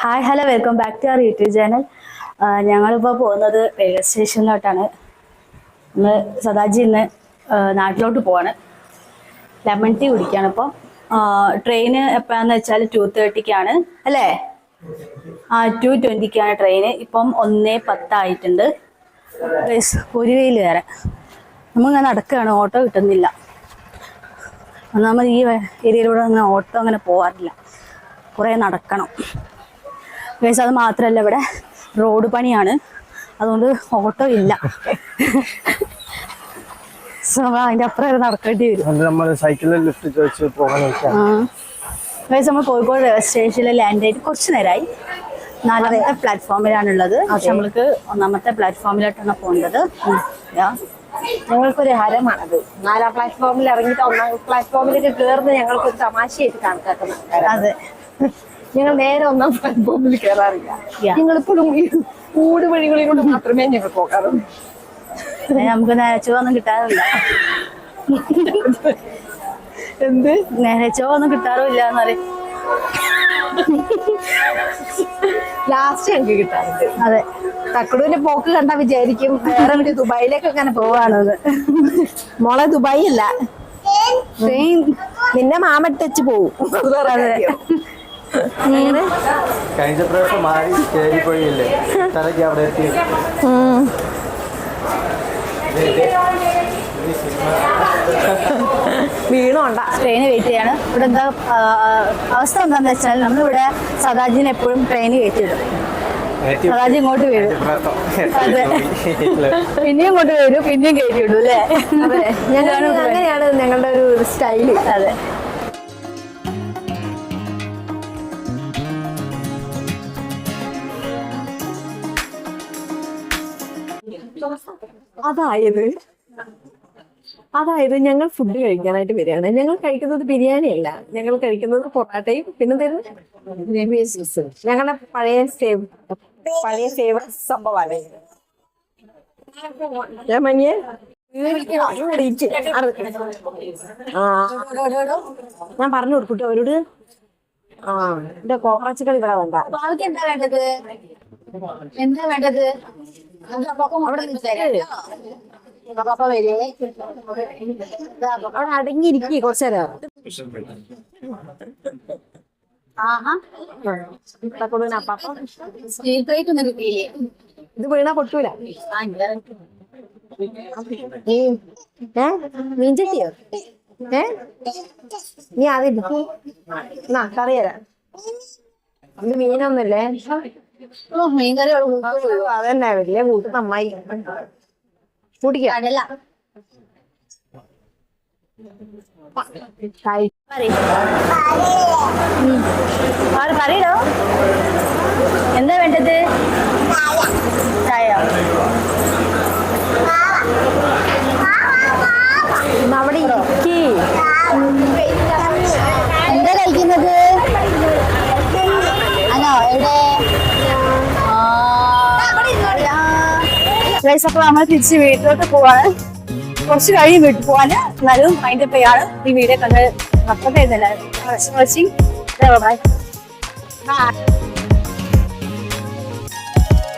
Hi hello welcome back to our YouTube channel ഞങ്ങളിപ്പോൾ പോകുന്നത് railway സ്റ്റേഷനിലോട്ടാണ് നമ്മൾ സദാജി ഇന്ന് നാട്ടിലോട്ട് പോവാണ്. ലെമൺ ടീ കുടിക്കുകയാണ് ഇപ്പം. ട്രെയിന് എപ്പോഴാന്ന് വെച്ചാൽ ടു തേർട്ടിക്കാണ് അല്ലേ? ആ ടു ട്വന്റിക്കാണ് ട്രെയിന് ഇപ്പം ഒന്നേ പത്തായിട്ടുണ്ട്. ഒരു വെയിൽ വരെ നമ്മളിങ്ങനെ നടക്കുകയാണ് ഓട്ടോ കിട്ടുന്നില്ല. ഒന്നാമത് ഈ ഏരിയയിലൂടെ അങ്ങനെ ഓട്ടോ അങ്ങനെ പോകാറില്ല കുറേ നടക്കണം. ഗൈസ് അത് മാത്രമല്ല ഇവിടെ റോഡ് പണിയാണ്. അതുകൊണ്ട് ഓട്ടോ ഇല്ല. സോ അതിന്റെ അപ്പുറം നടക്കേണ്ടി വരും. നമ്മൾ സൈക്കിളിൽ ലിഫ്റ്റ് ചോദിച്ച് പോകാൻ വെച്ചാൽ ഗൈസ് നമ്മൾ കോഴിക്കോട് റെയിൽവേ സ്റ്റേഷനിൽ ലാൻഡ് ആയിട്ട് കുറച്ച് നേരമായി നാലാമത്തെ പ്ലാറ്റ്ഫോമിലാണുള്ളത് പക്ഷെ നമ്മൾക്ക് ഒന്നാമത്തെ പ്ലാറ്റ്ഫോമിലോട്ടാണ് പോകേണ്ടത്. ഞങ്ങൾക്കൊരു ഹരമാണത്. നാലാം പ്ലാറ്റ്ഫോമിൽ ഇറങ്ങിയിട്ട് ഒന്നാം പ്ലാറ്റ്ഫോമിലേക്ക് കയറുന്നത് ഞങ്ങൾക്കൊരു തമാശയായിട്ട് കണക്കാക്കുന്ന അതെ. ഞങ്ങൾ നേരെ ഒന്നാം പ്ലാറ്റ്ഫോമിൽ കയറാറില്ല ഇപ്പോഴും ഈ കൂട് വഴികളിലൂടെ മാത്രമേ ഞങ്ങൾ പോകാറുള്ളൂ. നമുക്ക് നേരച്ചൊന്നും കിട്ടാറില്ല. എന്ത്? നേരച്ചോ ഒന്നും കിട്ടാറില്ല എന്ന് പറയും. ലാസ്റ്റ് ഞങ്ങൾക്ക് കിട്ടാറുണ്ട്. അതെ. തക്കടൂരിന്റെ പോക്ക് കണ്ടാ വിചാരിക്കും വേറെ ഒരു ദുബായിലേക്ക് അങ്ങനെ പോവാണത് മോളെ ദുബായി അല്ല. ട്രെയിൻ നിന്നെ മാമട്ടച്ച് പോവും. അത്. കഴിഞ്ഞ പ്രാവശ്യം മാറി കയറിപ്പോയില്ലേ തലയ്ക്ക് അവിടെ എത്തി. വീണുണ്ട ട്രെയിന് ട്രെയിൻ വെയിറ്റ് ചെയ്യാണ്. ഇവിടെ എന്താ അവസ്ഥ എന്താണെന്ന് വെച്ചാൽ നമ്മളിവിടെ സദാജിന് എപ്പോഴും ട്രെയിന് വെയിറ്റ് ചെയ്തു സദാജി ഇങ്ങോട്ട് വരും. അതെ. പിന്നെയും ഇങ്ങോട്ട് വരും പിന്നെയും കയറ്റി വിടും അല്ലേ അങ്ങനെയാണ് ഞങ്ങളുടെ ഒരു സ്റ്റൈൽ അതെ. അതായത് അതായത് ഞങ്ങൾ ഫുഡ് കഴിക്കാനായിട്ട് വരികയാണ്. ഞങ്ങൾ കഴിക്കുന്നത് ബിരിയാണി അല്ല. ഞങ്ങൾ കഴിക്കുന്നത് പൊറാട്ടയും പിന്നെ ഞങ്ങളുടെ പഴയ സേവ് പഴയ സേവ് സംഭവമാണ്. ഞാൻ മഞ്ഞേ ഞാൻ പറഞ്ഞു കൊടുക്കട്ടെ അവരോട്. ആ എന്റെ കോക്രാച്ചുകൾ ഇവിടെ വേണ്ട. എന്താ വേണ്ടത്? എന്താ വേണ്ടത്? അവിടെ അടങ്ങിയിരിക്കേ കുറച്ചേരം ഇത് വീണാ പൊട്ടൂല മീൻചട്ടിയോ ഏ? നീ എന്നാ കറിയരാ മീനൊന്നുമില്ലേ? മീൻകറി. അതന്നെ വലിയ കൂട്ട് നന്നായി. കുടിക്കാം. കഴി- കറി ഉം. ആറ് കറിയിടോ എന്താ വേണ്ടത് ചായ ഇന്ന് അവിടെ ഇരിക്കി എന്താ കഴിക്കുന്നത് ആണോ എവിടെ ഗൈസ് അപ്പൊ നമ്മൾ തിരിച്ച് വീട്ടിലോട്ട് പോവാണ്. കുറച്ച് കഴിഞ്ഞ് വീട്ടിൽ പോവാന് എന്നാലും അതിന്റെ പേയാണ് ഈ വീഡിയോ കണ്ട് മക്കളുടെ വാച്ചിങ് ബൈ